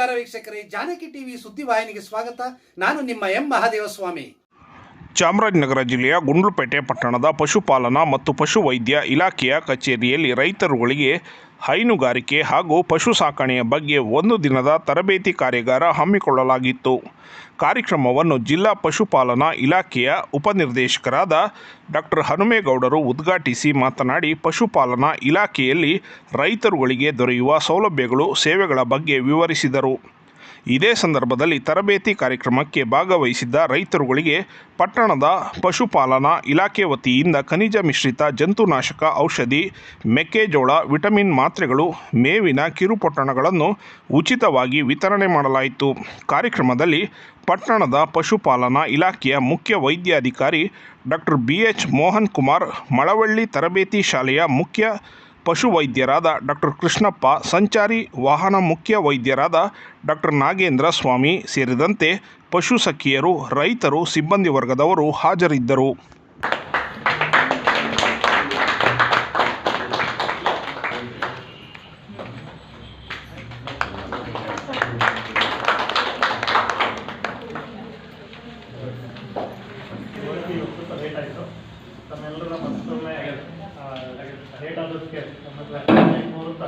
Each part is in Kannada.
ನಮಸ್ಕಾರ ವೀಕ್ಷಕರೇ, ಜಾನಕಿ ಟಿವಿ ಸುದ್ದಿವಾಹಿನಿಗೆ ಸ್ವಾಗತ. ನಾನು ನಿಮ್ಮ ಎಂ ಮಹಾದೇವಸ್ವಾಮಿ. ಚಾಮರಾಜನಗರ ಜಿಲ್ಲೆಯ ಗುಂಡ್ಲುಪೇಟೆ ಪಟ್ಟಣದ ಪಶುಪಾಲನಾ ಮತ್ತು ಪಶುವೈದ್ಯ ಇಲಾಖೆಯ ಕಚೇರಿಯಲ್ಲಿ ರೈತರುಗಳಿಗೆ ಹೈನುಗಾರಿಕೆ ಹಾಗೂ ಪಶು ಸಾಕಣೆಯ ಬಗ್ಗೆ ಒಂದು ದಿನದ ತರಬೇತಿ ಕಾರ್ಯಾಗಾರ ಹಮ್ಮಿಕೊಳ್ಳಲಾಗಿತ್ತು. ಕಾರ್ಯಕ್ರಮವನ್ನು ಜಿಲ್ಲಾ ಪಶುಪಾಲನಾ ಇಲಾಖೆಯ ಉಪನಿರ್ದೇಶಕರಾದ ಡಾಕ್ಟರ್ ಹನುಮೇಗೌಡರು ಉದ್ಘಾಟಿಸಿ ಮಾತನಾಡಿ, ಪಶುಪಾಲನಾ ಇಲಾಖೆಯಲ್ಲಿ ರೈತರುಗಳಿಗೆ ದೊರೆಯುವ ಸೌಲಭ್ಯಗಳು, ಸೇವೆಗಳ ಬಗ್ಗೆ ವಿವರಿಸಿದರು. ಇದೇ ಸಂದರ್ಭದಲ್ಲಿ ತರಬೇತಿ ಕಾರ್ಯಕ್ರಮಕ್ಕೆ ಭಾಗವಹಿಸಿದ್ದ ರೈತರುಗಳಿಗೆ ಪಟ್ಟಣದ ಪಶುಪಾಲನಾ ಇಲಾಖೆ ವತಿಯಿಂದ ಖನಿಜ ಮಿಶ್ರಿತ ಜಂತುನಾಶಕ ಔಷಧಿ, ಮೆಕ್ಕೆಜೋಳ, ವಿಟಮಿನ್ ಮಾತ್ರೆಗಳು, ಮೇವಿನ ಕಿರುಪೊಟ್ಟಣಗಳನ್ನು ಉಚಿತವಾಗಿ ವಿತರಣೆ ಮಾಡಲಾಯಿತು. ಕಾರ್ಯಕ್ರಮದಲ್ಲಿ ಪಟ್ಟಣದ ಪಶುಪಾಲನಾ ಇಲಾಖೆಯ ಮುಖ್ಯ ವೈದ್ಯಾಧಿಕಾರಿ doctor B H Mohan Kumar, Malavalli ತರಬೇತಿ ಶಾಲೆಯ ಮುಖ್ಯ ಪಶುವೈದ್ಯರಾದ ಡಾಕ್ಟರ್ ಕೃಷ್ಣಪ್ಪ, ಸಂಚಾರಿ ವಾಹನ ಮುಖ್ಯ ವೈದ್ಯರಾದ ಡಾಕ್ಟರ್ ನಾಗೇಂದ್ರ ಸ್ವಾಮಿ ಸೇರಿದಂತೆ ಪಶು ಸಖಿಯರು, ರೈತರು, ಸಿಬ್ಬಂದಿ ವರ್ಗದವರು ಹಾಜರಿದ್ದರು. ತಮ್ಮೆಲ್ಲರ ಮತ್ತೊಮ್ಮೆ ಲೇಟ್ ಆದದಕ್ಕೆ ಮುಹೂರ್ತ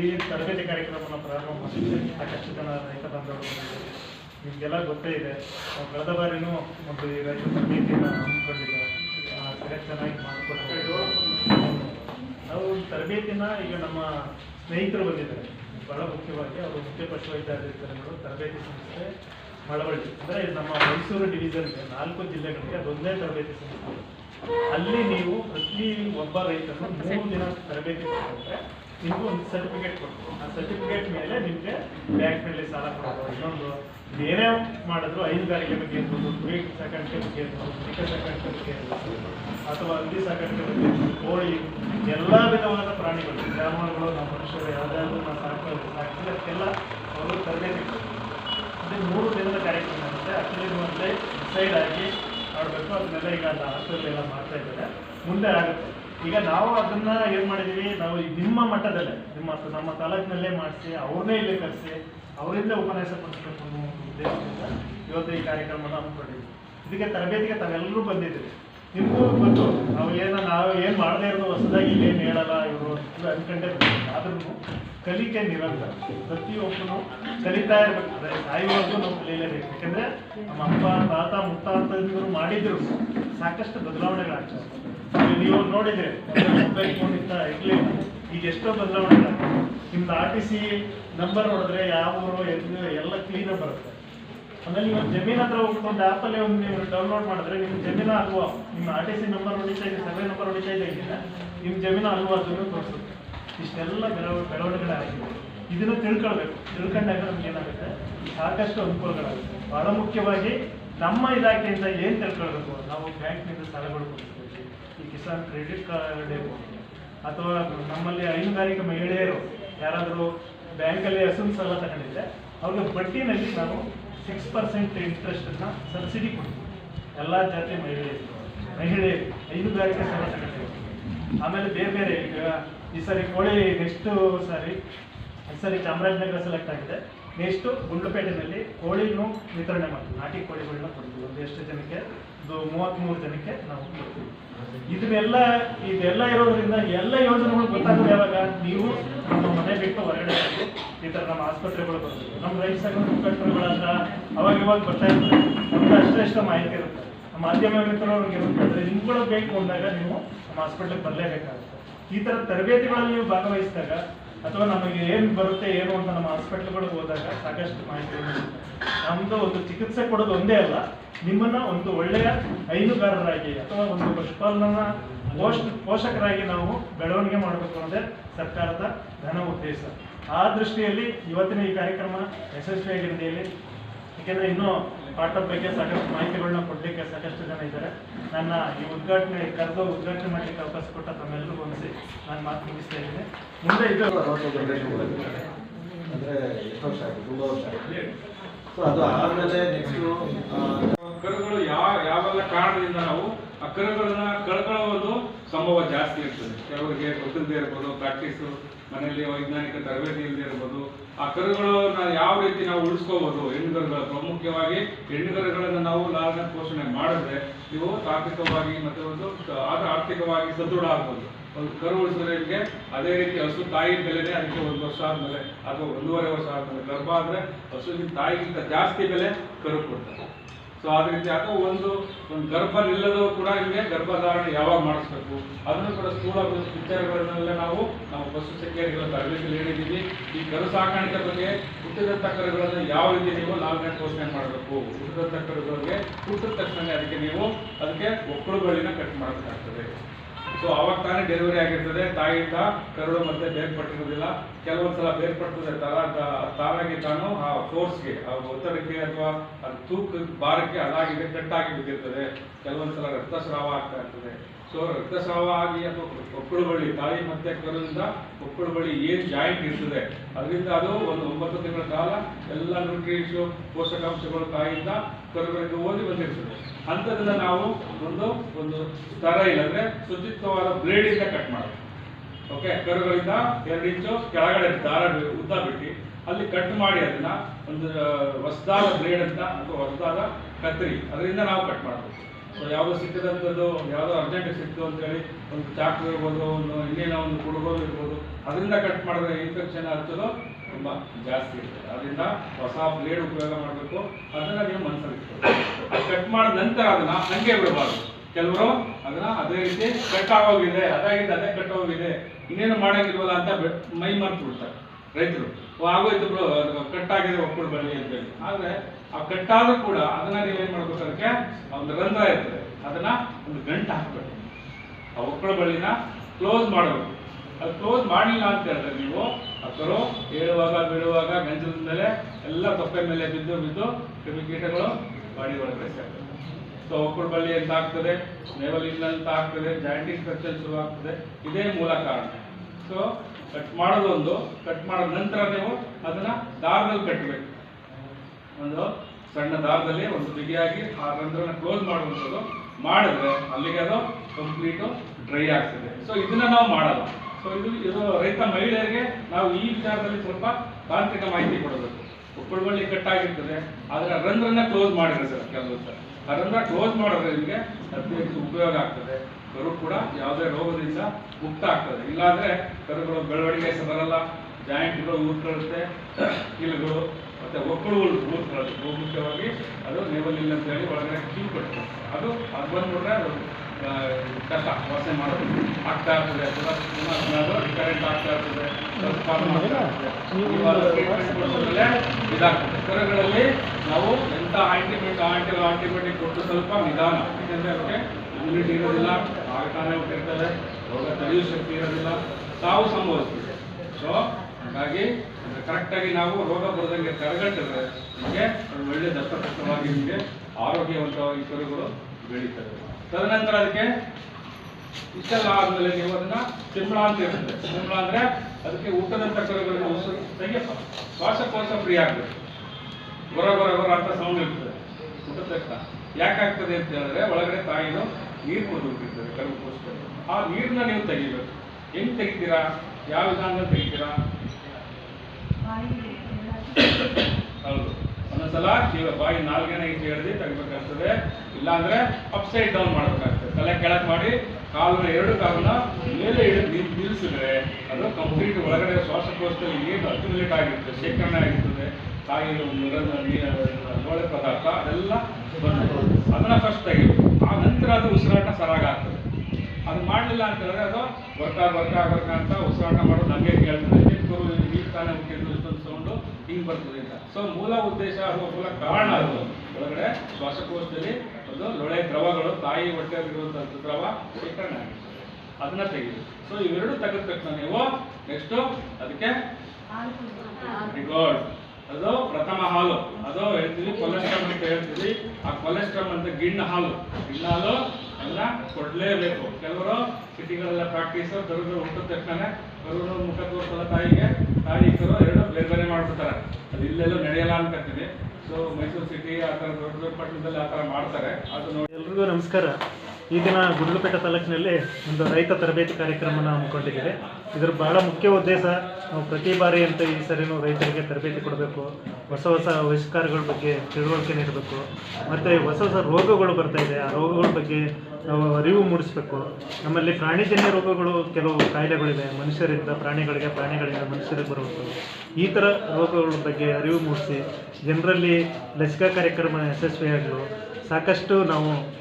ಈ ತರಬೇತಿ ಕಾರ್ಯಕ್ರಮವನ್ನು ಪ್ರಾರಂಭ ಮಾಡಿದ್ದೆ ಸಾಕಷ್ಟು ಜನ ರೈತ ಬಂದವರು ನಿಮಗೆಲ್ಲ ಗೊತ್ತೇ ಇದೆ ಕಳೆದ ಬಾರಿನೂ ಒಂದು ಈ ರೈತ ತರಬೇತಿಯನ್ನು ಸರಿಯಾಗಿ ಚೆನ್ನಾಗಿ ಮಾಡಿಕೊಟ್ಟು ನಾವು ತರಬೇತಿನ ಈಗ ನಮ್ಮ ಸ್ನೇಹಿತರು ಬಂದಿದ್ದಾರೆ. ಬಹಳ ಮುಖ್ಯವಾಗಿ ಅವರು ಮುಖ್ಯ ಪಶುವೈದ್ಯಾಧಿಕಾರಿಗಳು, ತರಬೇತಿ ಸಂಸ್ಥೆ ಮಳವಳ್ಳಿ ಅಂದರೆ ನಮ್ಮ ಮೈಸೂರು ಡಿವಿಷನ್ಗೆ ನಾಲ್ಕು ಜಿಲ್ಲೆಗಳಿಗೆ ಅದೊಂದೇ ತರಬೇತಿ ಅಲ್ಲಿ ನೀವು ಪ್ರತಿ ಒಬ್ಬ ರೈತರು ಮೂರು ದಿನ ತರಬೇತಿ ತಗೊಂಡ್ರೆ ನಿಮಗೂ ಒಂದು ಸರ್ಟಿಫಿಕೇಟ್ ಕೊಡ್ತೀವಿ ಆ ಸರ್ಟಿಫಿಕೇಟ್ ಮೇಲೆ ನಿಮಗೆ ಬ್ಯಾಂಕ್ನಲ್ಲಿ ಸಾಲ ಕೊಡೋದು ಇನ್ನೊಂದು ಬೇರೆ ಮಾಡಿದ್ರು ಹೈನುಗಾರಿಕೆ ಬಗ್ಗೆ ಇರ್ಬೋದು ಕುರಿ ಸಾಕಾಣಿಕೆ ಬಗ್ಗೆ ಇರ್ಬೋದು ಚಿಕ್ಕ ಸಾಕಾಣಿಕೆ ಬಗ್ಗೆ ಇರ್ಬೋದು ಅಥವಾ ಹಂದಿ ಸಾಕಾಣಿಕೆ ಬಗ್ಗೆ ಕೋಳಿ, ಎಲ್ಲ ವಿಧವಾದ ಪ್ರಾಣಿಗಳು, ಜಾನುವಾರುಗಳು, ನಮ್ಮ ಮನುಷ್ಯರು ಯಾವುದಾದ್ರೂ ನಾವು ಸಾಕು ಸಾಕಿದ್ರೆ ಅದಕ್ಕೆಲ್ಲ ಅವರು ತರಬೇತಿ ಅದೇ ಮೂರು ದಿನದ ಕಾರ್ಯಕ್ರಮ ಇರುತ್ತೆ. ನೀವು ಸೈಡ್ ಡಿಸೈಡ್ ಆಗಿ ಮಾಡಬೇಕು. ಅದನ್ನೆಲ್ಲ ಈಗ ಎಲ್ಲ ಮಾಡ್ತಾ ಇದ್ದಾರೆ. ಮುಂದೆ ಆಗುತ್ತೆ. ಈಗ ನಾವು ಅದನ್ನ ಏನು ಮಾಡಿದೀವಿ? ನಾವು ನಿಮ್ಮ ಮಟ್ಟದಲ್ಲೇ, ನಿಮ್ಮ ನಮ್ಮ ತಾಲೂಕಿನಲ್ಲೇ ಮಾಡಿಸಿ, ಅವ್ರನ್ನೇ ಇಲ್ಲೇ ಕರೆಸಿ, ಅವರಿಂದ ಉಪನ್ಯಾಸ ಪಡಿಸ್ಬೇಕು ಅನ್ನೋ ಉದ್ದೇಶದಿಂದ ಇವತ್ತು ಈ ಕಾರ್ಯಕ್ರಮನ ಹಮ್ಮಿಕೊಂಡಿದ್ವಿ ಇದಕ್ಕೆ ತರಬೇತಿಗೆ ತಾವೆಲ್ಲರೂ ಬಂದಿದ್ದೀರಿ. ನಿಮಗೂ ಗೊತ್ತು ನಾವು ಏನ ನಾವು ಏನು ಮಾಡದೇ ಇರೋದು ಹೊಸದಾಗಿ ಏನು ಹೇಳಲ್ಲ ಇವರು ಅನ್ಕಂಡೆ ಆದ್ರೂ ಕಲಿಕೆ ನಿರಂತರ. ಪ್ರತಿಯೊಬ್ಬರು ಕಲಿತಾ ಇರ್ಬೇಕು. ಸಾಯುವವರೆಗೂ ನಾವು ಕಲಿಯಲೇಬೇಕು ಯಾಕಂದ್ರೆ ನಮ್ಮ ಅಪ್ಪ, ತಾತ, ಮುತ್ತಾತಂದ್ರು ಮಾಡಿದ್ರು. ಸಾಕಷ್ಟು ಬದಲಾವಣೆಗಳಾಗ್ತವೆ ನೀವು ನೋಡಿದ್ರೆ, ಮೊಬೈಲ್ ಫೋನ್ ಇತ್ತ ಇರಲಿಲ್ಲ ಈಗ ಎಷ್ಟೋ ಬದಲಾವಣೆಗಳಾಗ್ತವೆ ನಿಮ್ದು ಆರ್ ಟಿ ಸಿ ನಂಬರ್ ನೋಡಿದ್ರೆ ಯಾವ ಊರು, ಎಲ್ಲ ಕ್ಲೀನಾಗಿ ಬರುತ್ತೆ. ಆಮೇಲೆ ನೀವು ಜಮೀನ್ ಹತ್ರ ಹೋಗ್ಕೊಂಡು ಆ್ಯಪಲ್ಲಿ ಒಂದು ನೀವು ಡೌನ್ಲೋಡ್ ಮಾಡಿದ್ರೆ ನಿಮ್ಮ ಜಮೀನ ಅಲ್ವಾ? ನಿಮ್ಮ ಆರ್ ಟಿ ಸಿ ನಂಬರ್ ಹೊಡಿತಾ ಇದೆ, ಸರ್ವೆ ನಂಬರ್ ಹೊಡಿತಾ ಇದೆ ನಿಮ್ ನಿಮ್ಮ ಜಮೀನ ಅಲ್ವಾ ಅದನ್ನು ತೋರಿಸುತ್ತೆ. ಇಷ್ಟೆಲ್ಲ ಬೆಳವ ಬೆಳವಣಿಗೆ ಆಗಿದೆ ಇದನ್ನು ತಿಳ್ಕೊಳ್ಬೇಕು. ತಿಳ್ಕೊಂಡಾಗ ನಮ್ಗೆ ಏನಾಗುತ್ತೆ? ಸಾಕಷ್ಟು ಅನುಕೂಲಗಳಾಗುತ್ತೆ. ಬಹಳ ಮುಖ್ಯವಾಗಿ ನಮ್ಮ ಇಲಾಖೆಯಿಂದ ಏನು ತಿಳ್ಕೊಳ್ಬೇಕು? ನಾವು ಬ್ಯಾಂಕ್ನಿಂದ ಸಾಲಗಳು ಕೊಡ್ತೀವಿ. ಈ ಕಿಸಾನ್ ಕ್ರೆಡಿಟ್ ಕಾರ್ಡ್ ಇರ್ಬೋದು ಅಥವಾ ನಮ್ಮಲ್ಲಿ ಹೈನುಗಾರಿಕೆ ಮಹಿಳೆಯರು ಯಾರಾದರೂ ಬ್ಯಾಂಕಲ್ಲಿ ಹಸುನ್ ಸಾಲ ತಗೊಂಡಿದ್ರೆ ಅವ್ರಿಗೆ ಬಡ್ಡಿನಲ್ಲಿ ನಾವು ಸಿಕ್ಸ್ ಪರ್ಸೆಂಟ್ ಇಂಟ್ರೆಸ್ಟನ್ನು ಸಬ್ಸಿಡಿ ಕೊಡ್ತೀವಿ. ಎಲ್ಲ ಜಾತಿ ಮಹಿಳೆಯರು ಮಹಿಳೆಯರು ಹೈನುಗಾರಿಕೆ ತಗೊಂಡಿರ್ತೀವಿ ಆಮೇಲೆ ಬೇರೆ ಬೇರೆ ಈಗ ಈ ಸಾರಿ ಕೋಳಿ ನೆಕ್ಸ್ಟ್ ಸಾರಿ ಈ ಸಾರಿ ಚಾಮರಾಜನಗರ ಸೆಲೆಕ್ಟ್ ಆಗಿದೆ. ನೆಕ್ಸ್ಟ್ ಗುಂಡ್ಲುಪೇಟೆನಲ್ಲಿ ಕೋಳಿನೂ ವಿತರಣೆ ಮಾಡ್ತೀವಿ. ನಾಟಿ ಕೋಳಿಗಳನ್ನ ಕೊಡ್ತೀವಿ. ಒಂದು ಎಷ್ಟು ಜನಕ್ಕೆ? ಇದು ಮೂವತ್ತ್ಮೂರು ಜನಕ್ಕೆ ನಾವು ಕೊಡ್ತೀವಿ. ಇದನ್ನೆಲ್ಲ, ಇದೆಲ್ಲ ಇರೋದ್ರಿಂದ ಎಲ್ಲ ಯೋಜನೆಗಳು ಗೊತ್ತಾಗೋದು ಯಾವಾಗ? ನೀವು ನಮ್ಮ ಮನೆ ಬಿಟ್ಟು ಹೊರಗಡೆ ಈ ಥರ ನಮ್ಮ ಆಸ್ಪತ್ರೆಗಳು ಬರ್ತೀವಿ. ನಮ್ಮ ರೈತ ಸಂಘ ಮುಖಂಡರುಗಳ ಅವಾಗ ಇವಾಗ ಬರ್ತಾ ಇರ್ತಾರೆ. ನಮ್ಗೆ ಅಷ್ಟೇ ಇಷ್ಟ ಮಾಹಿತಿ ಇರುತ್ತೆ. ನಮ್ಮ ಮಾಧ್ಯಮ ಮಿತ್ರರವ್ರಿಗೆ ಇರುತ್ತೆ. ನಿಮ್ಗಳು ಬೇಕು ಅಂದಾಗ ನೀವು ನಮ್ಮ ಹಾಸ್ಪಿಟ್ಲಿಗೆ ಬರಲೇಬೇಕಾಗುತ್ತೆ. ಈ ಥರ ತರಬೇತಿಗಳಲ್ಲಿ ನೀವು ಭಾಗವಹಿಸಿದಾಗ ಅಥವಾ ನಮಗೆ ಏನು ಬರುತ್ತೆ ಏನು ಅಂತ ನಮ್ಮ ಹಾಸ್ಪಿಟ್ಲ್ಗಳಿಗೆ ಹೋದಾಗ ಸಾಕಷ್ಟು ಮಾಹಿತಿ ನಮ್ಮದು ಒಂದು ಚಿಕಿತ್ಸೆ ಕೊಡೋದು ಒಂದೇ ಅಲ್ಲ, ನಿಮ್ಮನ್ನ ಒಂದು ಒಳ್ಳೆಯ ಹೈನುಗಾರರಾಗಿ ಅಥವಾ ಒಂದು ಪಶುಪಾಲನಾ ಪೋಷ, ಪೋಷಕರಾಗಿ ನಾವು ಬೆಳವಣಿಗೆ ಮಾಡಬೇಕು ಅನ್ನೋದೇ ಸರ್ಕಾರದ ಘನ ಉದ್ದೇಶ. ಆ ದೃಷ್ಟಿಯಲ್ಲಿ ಇವತ್ತಿನ ಈ ಕಾರ್ಯಕ್ರಮ ಯಶಸ್ವಿಯಾಗಿರಲಿ ಯಾಕೆಂದ್ರೆ ಇನ್ನೂ ಪಾಠದ ಬಗ್ಗೆ ಸಾಕಷ್ಟು ಮಾಹಿತಿಗಳನ್ನ ಕೊಡ್ಲಿಕ್ಕೆ ಸಾಕಷ್ಟು ಜನ ಇದ್ದಾರೆ. ನನ್ನ ಈ ಉದ್ಘಾಟನೆ ಕರೆದು ಉದ್ಘಾಟನೆ ಮಾಡಲಿಕ್ಕೆ ಅವಕಾಶ ಕೊಟ್ಟ ತಮ್ಮೆಲ್ಲರಿಗೂ ಹೊಂದಿಸಿ ನಾನು ಮಾತು ಮುಗಿಸ್ತಾ ಇದ್ದೀನಿ. ಮುಂದೆ ಇದು ಅಂದ್ರೆ ಎಷ್ಟು ವರ್ಷ ಆಯ್ತು? ತುಂಬ ವರ್ಷ ಆಯ್ತು. ಸೊ ಅದು ಆದಮೇಲೆ ನೆಕ್ಸ್ಟು ಕರುಗಳು ಯಾವ ಯಾವೆಲ್ಲ ಕಾರಣದಿಂದ ನಾವು ಆ ಕರುಗಳನ್ನ ಕಳ್ಕೊಳ್ಳೋ ಒಂದು ಸಂಭವ ಜಾಸ್ತಿ ಇರ್ತದೆ. ಕೆಲವರಿಗೆ ಗೊತ್ತಿಲ್ಲದೆ ಇರ್ಬೋದು ಪ್ರಾಕ್ಟೀಸು ಮನೆಯಲ್ಲಿ ವೈಜ್ಞಾನಿಕ ತರಬೇತಿ ಇಲ್ಲದೆ ಇರ್ಬೋದು, ಆ ಕರುಗಳನ್ನ ಯಾವ ರೀತಿ ನಾವು ಉಳಿಸ್ಕೋಬಹುದು ಹೆಣ್ಣುಗರುಗಳು ಪ್ರಮುಖವಾಗಿ ಹೆಣ್ಣುಗರುಗಳನ್ನು ನಾವು ಲಾಲನೆ ಪೋಷಣೆ ಮಾಡಿದ್ರೆ ನೀವು ತಾರ್ಕಿಕವಾಗಿ ಮತ್ತು ಒಂದು ಆರ್ಥಿಕವಾಗಿ ಸದೃಢ ಆಗ್ಬೋದು. ಒಂದು ಕರು ಉಳಿಸೋದಕ್ಕೆ ಅದೇ ರೀತಿ ಹಸು ತಾಯಿ ಬೆಲೆನೇ ಅದಕ್ಕೆ ಒಂದು ವರ್ಷ ಆದಮೇಲೆ, ಅಥವಾ ಒಂದೂವರೆ ವರ್ಷ ಆದಮೇಲೆ ಗರ್ಭ ಆದ್ರೆ ಹಸುವಿನ ತಾಯಿಗಿಂತ ಜಾಸ್ತಿ ಬೆಲೆ ಕರು ಕೊಡ್ತಾರೆ. ಸೊ ಅದ ರೀತಿ ಅದು ಒಂದು ಒಂದು ಗರ್ಭ ನಿಲ್ಲದು ಕೂಡ ನಿಮಗೆ ಗರ್ಭಧಾರಣೆ ಯಾವಾಗ ಮಾಡಿಸ್ಬೇಕು? ಅದನ್ನು ಕೂಡ ಸ್ಥೂಲ ವಿಚಾರಗಳನ್ನೆಲ್ಲ ನಾವು ನಾವು ಪಶು ಸಂಖ್ಯೆಗಳ ತರಬೇತಿಯಲ್ಲಿ ಹೇಳಿದ್ದೀವಿ ಈ ಕರು ಸಾಕಾಣಿಕೆ ಬಗ್ಗೆ ಹುಟ್ಟಿದಂಥ ಕರುಗಳನ್ನು ಯಾವ ರೀತಿ ನೀವು ಲಾಲ್ನೆ ಪೋಷಣೆ ಮಾಡಬೇಕು? ಹುಟ್ಟಿದಂಥ ಕರುಗಳಿಗೆ ಹುಟ್ಟಿದ ತಕ್ಷಣ ಅದಕ್ಕೆ ನೀವು, ಅದಕ್ಕೆ ಒಕ್ಕಳುಗಳನ್ನ ಕಟ್ ಮಾಡಬೇಕಾಗ್ತದೆ. ಸೊ ಅವಾಗ ತಾನೇ ಡೆಲಿವರಿ ಆಗಿರ್ತದೆ. ತಾಯಿಯಿಂದ ಕರುಳು ಮತ್ತೆ ಬೇರ್ಪಟ್ಟಿರೋದಿಲ್ಲ ಕೆಲವೊಂದು ಸಲ ಬೇರ್ಪಡ್ತದೆ. ತರ ತಾನಾಗಿ ತಾನು ಆ ಫೋರ್ಸ್ಗೆ ಆ ಒತ್ತಡಕ್ಕೆ ಅಥವಾ ಅದು ತೂಕ, ಭಾರಕ್ಕೆ ಅದಾಗಿದೆ, ಕಟ್ಟಾಗಿ ಬಿದ್ದಿರ್ತದೆ. ಕೆಲವೊಂದು ಸಲ ರಕ್ತಸ್ರಾವ ಆಗ್ತಾ ಇರ್ತದೆ. ಸೊ ರಕ್ತಸ್ರಾವ ಆಗಿ ಅಥವಾ ಒಕ್ಕಳು ಬಳಿ ತಾಯಿ ಮತ್ತೆ ಕರುಳಿಂದ ಒಕ್ಕಳು ಬಳಿ ಏನ್ ಜಾಯಿಂಟ್ ಇರ್ತದೆ, ಅದರಿಂದ ಅದು ಒಂದು ಒಂಬತ್ತು ತಿಂಗಳ ಕಾಲ ಎಲ್ಲ ನ್ಯೂಟ್ರಿಷು ಪೋಷಕಾಂಶಗಳು ತಾಯಿಯಿಂದ ಕರುಗಳಿಗೆ ಓದಿ ಬಂದಿರ್ತದೆ. ಅಂಥದ್ದನ್ನ ನಾವು ಒಂದು ಒಂದು ಸ್ತರ ಇಲ್ಲಂದ್ರೆ ಶುಚಿತ್ವವಾದ ಬ್ಲೇಡ್ ಇಂದ ಕಟ್ ಮಾಡಬೇಕು ಓಕೆ ಕರುಗಳಿಂದ ಎರಡು ಇಂಚು ಕೆಳಗಡೆ ದಾರ ಉದ್ದ ಬಿಟ್ಟು ಅಲ್ಲಿ ಕಟ್ ಮಾಡಿ ಅದನ್ನ ಒಂದು ಹೊಸದಾದ ಬ್ಲೇಡ್ ಅಂತ, ಅಥವಾ ಹೊಸದಾದ ಕತ್ತರಿ ಅದರಿಂದ ನಾವು ಕಟ್ ಮಾಡಬೇಕು ಯಾವುದೋ ಸಿಕ್ಕಿದಂಥದ್ದು, ಯಾವುದೋ ಅರ್ಜೆಂಟ್ ಸಿಕ್ತು ಅಂತೇಳಿ ಒಂದು ಚಾಕು ಇರ್ಬೋದು ಒಂದು ಇನ್ನೇನೋ ಒಂದು ಕುಡುಗೋಲು ಇರ್ಬೋದು ಅದರಿಂದ ಕಟ್ ಮಾಡಿದ್ರೆ ಇನ್ಫೆಕ್ಷನ್ ಹಚ್ಚೋದು ತುಂಬ ಜಾಸ್ತಿ ಇರ್ತದೆ. ಅದರಿಂದ ಹೊಸ ಬ್ಲೇಡ್ ಉಪಯೋಗ ಮಾಡಬೇಕು, ಅದನ್ನು ನೀವು ಮನಸ್ಸಲ್ಲಿ ಕಟ್ ಮಾಡಿದ ನಂತರ ಅದನ್ನ ಹಂಗೆ ಬಿಡಬಾರ್ದು. ಕೆಲವರು ಅದನ್ನ ಅದೇ ರೀತಿ ಕಟ್ ಆಗೋಗಿದೆ, ಅದಾಗಿದೆ, ಅದೇ ಕಟ್ ಹೋಗಿದೆ ಇನ್ನೇನು ಮಾಡೋಕ್ಕಿಲ್ವಲ್ಲ ಅಂತ ಮೈ ಮರ್ತು ಬಿಡ್ತಾರೆ. ರೈತರು. ಆಗೋಯ್ತು ಬ್ರೋ ಕಟ್ಟಾಗಿದೆ ಕಟ್ ಆಗಿದೆ ಒಕ್ಕಳು ಬಳ್ಳಿ ಅಂತ ಹೇಳಿ ಆದ್ರೆ, ಆ ಕಟ್ಟಾದ್ರೂ ಕೂಡ ಅದನ್ನ ನೀವೇನ್ ಮಾಡ್ಬೇಕು ಅದಕ್ಕೆ? ಒಂದು ರಂಧ್ರ ಇರ್ತದೆ. ಅದನ್ನ ಒಂದು ಗಂಟು ಹಾಕ್ಬೇಕು. ಆ ಒಕ್ಕಳ ಬಳ್ಳಿನ ಕ್ಲೋಸ್ ಮಾಡಬೇಕು. ಅದು ಕ್ಲೋಸ್ ಮಾಡಲಿಲ್ಲ ಅಂತ ಹೇಳಿದ್ರೆ ನೀವು, ಆ ಕರು ಏಳುವಾಗ, ಬೀಳುವಾಗ ಗಂಜಲದ ಮೇಲೆ ಎಲ್ಲ ತೊಪ್ಪೆ ಮೇಲೆ ಬಿದ್ದು ಬಿದ್ದು ಕ್ರಿಮಿಕೀಟಗಳು ಬಾಡಿ ಒಳಗಡೆ ಸೊ ಒಕ್ಕಳ ಬಳ್ಳಿ ಅಂತ ಆಗ್ತದೆ? ನೇವಲಿಲ್ಲ ಅಂತ ಆಗ್ತದೆ? ಜಾಯಿಂಟಿಂಗ್ ಸ್ಟ್ರಕ್ಚರ್ ಶುರು ಆಗ್ತದೆ? ಇದೇ ಮೂಲ ಕಾರಣ. ಸೊ ಕಟ್ ಮಾಡೋದೊಂದು ಕಟ್ ಮಾಡಿದ ನಂತರ ನೀವು ಅದನ್ನ ದಾರದಲ್ಲಿ ಕಟ್ಟಬೇಕು. ಒಂದು ಸಣ್ಣ ದಾರದಲ್ಲಿ ಒಂದು ಬಿಗಿಯಾಗಿ ಆ ರಂಧ್ರನ ಕ್ಲೋಸ್ ಮಾಡುವಂಥದ್ದು ಮಾಡಿದ್ರೆ ಅಲ್ಲಿಗೆ ಅದು ಕಂಪ್ಲೀಟು ಡ್ರೈ ಆಗ್ತದೆ. ಸೊ ಇದನ್ನ ನಾವು ಮಾಡಲ್ಲ. ಸೊ ಇದು ಇದು ರೈತ ಮಹಿಳೆಯರಿಗೆ ನಾವು ಈ ವಿಚಾರದಲ್ಲಿ ಸ್ವಲ್ಪ ತಾಂತ್ರಿಕ ಮಾಹಿತಿ ಕೊಡಬೇಕು. ಒಕ್ಕಳುಬಳ್ಳಿ ಕಟ್ಟಾಗಿರ್ತದೆ ಆದರೆ ರಂಧ್ರನ ಕ್ಲೋಸ್ ಮಾಡಿದ್ರೆ ಸರ್ ಕೆಲವು ಸರ್ ಆ ರಂಧ್ರ ಕ್ಲೋಸ್ ಮಾಡಿದ್ರೆ ನಿಮಗೆ ಅತಿ ಹೆಚ್ಚು ಉಪಯೋಗ ಆಗ್ತದೆ. ಕರು ಕೂಡ ಯಾವುದೇ ರೋಗದಿಂದ ಮುಕ್ತ ಆಗ್ತದೆ. ಇಲ್ಲಾಂದ್ರೆ ಕರುಗಳು ಬೆಳವಣಿಗೆ ಸಹ ಬರಲ್ಲ ಜಾಯಿಂಟ್ಗಳು ಊರ್ಕೊಳ್ಳುತ್ತೆ ಕೀಲುಗಳು ಮತ್ತೆ ಒಕ್ಕಳುಗಳು ಊರ್ಕೊಳ್ಳುತ್ತೆ ಬಹುಮುಖ್ಯವಾಗಿ ಅದು ನೇವಲಿಲ್ಲ ಅಂತ ಹೇಳಿ ಒಳಗಡೆ ಕ್ಯೂ ಕಟ್ಕೊಂಡು ಅದು ಅದು ಬಂದ್ಬಿಟ್ರೆ ಅದು ಕಷ್ಟ ವಾಸನೆ ಮಾಡೋದು. ಆಗ್ತಾ ಇರ್ತದೆ ಅದು ಕರೆಂಟ್ ಆಗ್ತಾ ಇರ್ತದೆ ಇದಾಗ್ತದೆ. ಕರುಗಳಲ್ಲಿ ನಾವು ಎಂತ ಆಂಟಿಬಯೋಟಿಕ್ ಆಂಟಿ ಆಂಟಿಬಯೋಟಿಕ್ ಕೊಟ್ಟು ಸ್ವಲ್ಪ ನಿಧಾನ. ಯಾಕೆಂದ್ರೆ ಅದಕ್ಕೆ ಇಮ್ಯುನಿಟಿ ಇರೋದಿಲ್ಲ ಆಗತಾನೆ ಹೋಗ್ತಿರ್ತಾರೆ ರೋಗ ತಡೆಯುವ ಶಕ್ತಿ ಇರೋದಿಲ್ಲ ಸಾವು ಸಂಭವಿಸ್ತಿದೆ ಸೊ ಹಾಗಾಗಿ ಕರೆಕ್ಟಾಗಿ ನಾವು ರೋಗ ಬರದಂಗೆ ತಡೆಗಟ್ಟಿದ್ರೆ ನಿಮಗೆ ಒಳ್ಳೆ ದತ್ತಪುಷ್ಟವಾಗಿ ನಿಮಗೆ ಆರೋಗ್ಯವಂತವಾಗಿ ಕರುಗಳು ಬೆಳೀತವೆ. ತದನಂತರ ಅದಕ್ಕೆ ಇಷ್ಟೆಲ್ಲ ಆದಮೇಲೆ ನೀವು ಅದನ್ನ ಸಿಂಬಳ ಅಂತ ಇರ್ತದೆ ಸಿಂಬಳ ಅಂದರೆ ಅದಕ್ಕೆ ಊಟದಂತ ಕರುಗಳನ್ನ ಉಸಿರು ಶ್ವಾಸಕೋಶ ಫ್ರೀ ಆಗ್ತದೆ ಬರೋ ಬರೋ ಬರೋ ಅಂತ ಸೌಂಡ್ ಇರ್ತದೆ. ಊಟದ ಯಾಕಾಗ್ತದೆ ಅಂತ ಹೇಳಿದ್ರೆ ಒಳಗಡೆ ತಾಯಿನು ನೀರು ಕುಡಿದಿರ್ತದೆ ಕರುಗೋಸ್ಕರ ಆ ನೀರನ್ನ ನೀವು ತೆಗಿಬೇಕು. ಹೆಂಗ್ ತೆಗಿತೀರಾ? ಯಾವ ವಿಧಾನದಲ್ಲಿ ತೆಗಿತೀರಾ? ಹೌದು. ಒಂದೊಂದ್ಸಲ ಜೀವ ಬಾಯಿ ನಾಲ್ಗೇನ ಇಟ್ಟು ಹಿಡಿದು ತೆಗಿಬೇಕಾಗ್ತದೆ. ಇಲ್ಲಾಂದ್ರೆ ಅಪ್ಸೈಡ್ ಡೌನ್ ಮಾಡಬೇಕಾಗ್ತದೆ. ತಲೆ ಕೆಳಗೆ ಮಾಡಿ ಕಾಲನ್ನ ಎರಡು ಕಾಲನ್ನ ಮೇಲೆ ಹಿಡಿದು ನೀರು ನಿಲ್ಸಿದ್ರೆ ಅದು ಕಂಪ್ಲೀಟ್ ಒಳಗಡೆ ಶ್ವಾಸಕೋಶದಲ್ಲಿ ನೀರು ಅಕ್ಯುಮುಲೇಟ್ ಆಗಿರ್ತದೆ ಶೇಖರಣೆ ಆಗಿರ್ತದೆ. ತಾಯಿ ಲೋಳೆ ಪದಾರ್ಥ ಅದೆಲ್ಲ ಬರ್ತದೆ ಅದನ್ನ ಫಸ್ಟ್ ತೆಗಿಬೇಕು ಆ ನಂತರ ಅದು ಉಸಿರಾಟ ಸರಾಗ ಆಗ್ತದೆ. ಅದು ಮಾಡಲಿಲ್ಲ ಅಂತ ಹೇಳಿದ್ರೆ ಅದು ವರ್ಕ ವರ್ಕ ವರ್ಕ ಅಂತ ಉಸಿರಾಟ ಮಾಡೋದು ಹಂಗೆ ಕೇಳ್ತದೆ. ಗುರು ಈ ತಾನೇ ಹುಟ್ಟಿದ್ರು ಇಷ್ಟೊಂದು ಸೌಂಡು ಹಿಂಗೆ ಬರ್ತದೆ ಅಂತ. ಸೊ ಮೂಲ ಉದ್ದೇಶ ಅಥವಾ ಮೂಲ ಕಾರಣ ಅದು. ಒಳಗಡೆ ಶ್ವಾಸಕೋಶದಲ್ಲಿ ಒಂದು ಲೊಳೆ ದ್ರವಗಳು ತಾಯಿ ಹೊಟ್ಟೆಯಲ್ಲಿರುವಂಥ ದ್ರವ ಶೇಖರಣೆ ಅದನ್ನ ತೆಗೀರಿ ಸೊ ಇವೆರಡು ತೆಗೆದ ತಕ್ಷಣ ನೀವು. ನೆಕ್ಸ್ಟು ಅದಕ್ಕೆ? ಗುಡ್ ಅದು ಪ್ರಥಮ ಹಾಲು. ಅದು ಹೇಳ್ತೀವಿ ಕೊಲೆಸ್ಟ್ರಾಮ್ ಅಂತ ಹೇಳ್ತೀವಿ. ಆ ಕೊಲೆಸ್ಟ್ರಾಮ್ ಅಂತ ಗಿಣ್ಣ ಹಾಲು. ಗಿಣ್ಣ ಹಾಲು ಅದನ್ನ ಕೊಡ್ಲೇಬೇಕು. ಕೆಲವರು ಸಿಟಿಗಳೆಲ್ಲ ಪ್ರಾಕ್ಟೀಸ್ ಕರುಗಳು ಹುಟ್ಟಿದ ತಕ್ಷಣ ಕರುಗಳು ಮುಖ ತೋರಿಸಲ್ಲ ತಾಯಿಗೆ ತಾಯಿ ಎರಡು ಬೇರೆ ಬೇರೆ ಮಾಡ್ಬಿಡ್ತಾರೆ. ಅದು ಇಲ್ಲೆಲ್ಲೂ ನಡೆಯಲ್ಲ ಅನ್ಕೊತೀನಿ ಸೊ ಮೈಸೂರು ಸಿಟಿ ಆ ಥರ ದೊಡ್ಡ ದೊಡ್ಡ ಪಟ್ಟಣದಲ್ಲಿ ಆ ಥರ ಮಾಡ್ತಾರೆ. ಅದು ನೋಡಿ ಎಲ್ರಿಗೂ ನಮಸ್ಕಾರ. ಈ ದಿನ ಗುಂಡ್ಲುಪೇಟೆ ತಾಲೂಕಿನಲ್ಲಿ ಒಂದು ರೈತ ತರಬೇತಿ ಕಾರ್ಯಕ್ರಮನ ಹಮ್ಮಿಕೊಂಡಿದ್ದೀವಿ. ಇದರ ಬಹಳ ಮುಖ್ಯ ಉದ್ದೇಶ ನಾವು ಪ್ರತಿ ಬಾರಿ ಅಂತ ಈ ಸರಿನೂ ರೈತರಿಗೆ ತರಬೇತಿ ಕೊಡಬೇಕು. ಹೊಸ ಹೊಸ ಆವಿಷ್ಕಾರಗಳ ಬಗ್ಗೆ ತಿಳುವಳಿಕೆ ನೀಡಬೇಕು. ಮತ್ತು ಹೊಸ ಹೊಸ ರೋಗಗಳು ಬರ್ತಾ ಇದೆ. ಆ ರೋಗಗಳ ಬಗ್ಗೆ ನಾವು ಅರಿವು ಮೂಡಿಸಬೇಕು. ನಮ್ಮಲ್ಲಿ ಪ್ರಾಣಿಜನ್ಯ ರೋಗಗಳು ಕೆಲವು ಕಾಯಿಲೆಗಳಿವೆ. ಮನುಷ್ಯರಿಂದ ಪ್ರಾಣಿಗಳಿಗೆ ಪ್ರಾಣಿಗಳಿಂದ ಮನುಷ್ಯರಿಗೆ ಬರುವಂಥವು. ಈ ಥರ ರೋಗಗಳ ಬಗ್ಗೆ ಅರಿವು ಮೂಡಿಸಿ, ಜನರಲ್ಲಿ ಲಸಿಕಾ ಕಾರ್ಯಕ್ರಮ ಯಶಸ್ವಿಯಾಗಲು ಸಾಕಷ್ಟು ನಾವು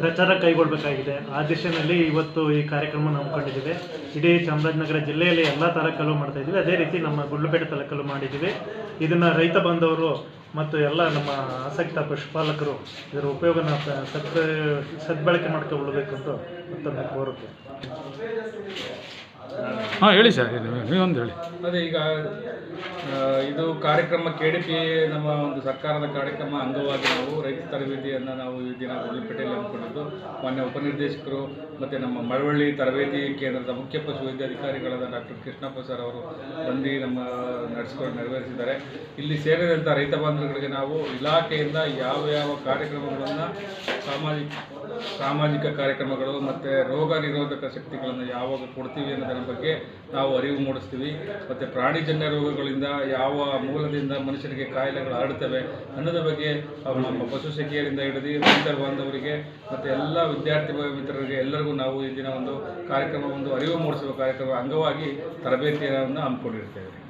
ಪ್ರಚಾರ ಕೈಗೊಳ್ಳಬೇಕಾಗಿದೆ. ಆ ದಿಶೆಯಲ್ಲಿ ಇವತ್ತು ಈ ಕಾರ್ಯಕ್ರಮ ಹಮ್ಮಿಕೊಂಡಿದ್ದೀವಿ ಇಡೀ ಚಾಮರಾಜನಗರ ಜಿಲ್ಲೆಯಲ್ಲಿ ಎಲ್ಲ ತಾಲೂಕಲ್ಲೂ ಮಾಡ್ತಾ ಇದ್ದೀವಿ. ಅದೇ ರೀತಿ ನಮ್ಮ ಗುಂಡ್ಲುಪೇಟೆ ತಾಲೂಕಲ್ಲೂ ಮಾಡಿದ್ದೀವಿ. ಇದನ್ನು ರೈತ ಬಾಂಧವರು ಮತ್ತು ಎಲ್ಲ ನಮ್ಮ ಆಸಕ್ತ ಪಶುಪಾಲಕರು ಇದರ ಉಪಯೋಗನ ಸದ್ ಸದ್ಬಳಕೆ ಮಾಡ್ಕೊಳ್ಬೇಕು ಅಂತ ಕೋರುತ್ತೆ ಹಾಂ, ಹೇಳಿ ಸರ್ ನೀವೊಂದು ಹೇಳಿ. ಅದೇ, ಈಗ ಇದು ಕಾರ್ಯಕ್ರಮ ಕೆ ಡಿ ಪಿ ನಮ್ಮ ಒಂದು ಸರ್ಕಾರದ ಕಾರ್ಯಕ್ರಮ ಅಂಗವಾಗಿ ನಾವು ರೈತ ತರಬೇತಿಯನ್ನು ನಾವು ಈ ದಿನ ಗುಂಡ್ಲುಪೇಟೆಯಲ್ಲಿ ಹಮ್ಮಿಕೊಂಡಿದ್ದು. ಮಾನ್ಯ ಉಪನಿರ್ದೇಶಕರು ಮತ್ತು ನಮ್ಮ ಮಳವಳ್ಳಿ ತರಬೇತಿ ಕೇಂದ್ರದ ಮುಖ್ಯ ಪಶುವೈದ್ಯಾಧಿಕಾರಿಗಳಾದ ಡಾಕ್ಟರ್ ಕೃಷ್ಣಪ್ಪ ಸರ್ ಅವರು ಬಂದು ನಮ್ಮ ನಡೆಸಿಕೊಂಡು, ನೆರವೇರಿಸಿದ್ದಾರೆ. ಇಲ್ಲಿ ಸೇರಿದಂಥ ರೈತ ಬಾಂಧವರಿಗೆ ನಾವು ಇಲಾಖೆಯಿಂದ ಯಾವ ಯಾವ ಕಾರ್ಯಕ್ರಮಗಳನ್ನು ಸಾಮಾಜಿಕ ಸಾಮಾಜಿಕ ಕಾರ್ಯಕ್ರಮಗಳು ಮತ್ತು ರೋಗ ನಿರೋಧಕ ಶಕ್ತಿಗಳನ್ನು ಯಾವಾಗ ಕೊಡ್ತೀವಿ ಅನ್ನೋದರ ಬಗ್ಗೆ ನಾವು ಅರಿವು ಮೂಡಿಸ್ತೀವಿ. ಮತ್ತು ಪ್ರಾಣಿಜನ್ಯ ರೋಗಗಳಿಂದ ಯಾವ ಮೂಲದಿಂದ ಮನುಷ್ಯರಿಗೆ ಕಾಯಿಲೆಗಳು ಹರಡ್ತವೆ ಅನ್ನೋದ್ರ ಬಗ್ಗೆ ನಮ್ಮ ಪಶು ಸಖಿಯರಿಂದ ಹಿಡಿದು ರೈತರ ಬಾಂಧವರಿಗೆ ಮತ್ತು ಎಲ್ಲ ವಿದ್ಯಾರ್ಥಿ ಮಿತ್ರರಿಗೆ ಎಲ್ಲರಿಗೂ ನಾವು ಈ ದಿನ ಒಂದು ಕಾರ್ಯಕ್ರಮ, ಒಂದು ಅರಿವು ಮೂಡಿಸುವ ಕಾರ್ಯಕ್ರಮ ಅಂಗವಾಗಿ ತರಬೇತಿಯನ್ನು ಹಮ್ಮಿಕೊಂಡಿರ್ತೇವೆ.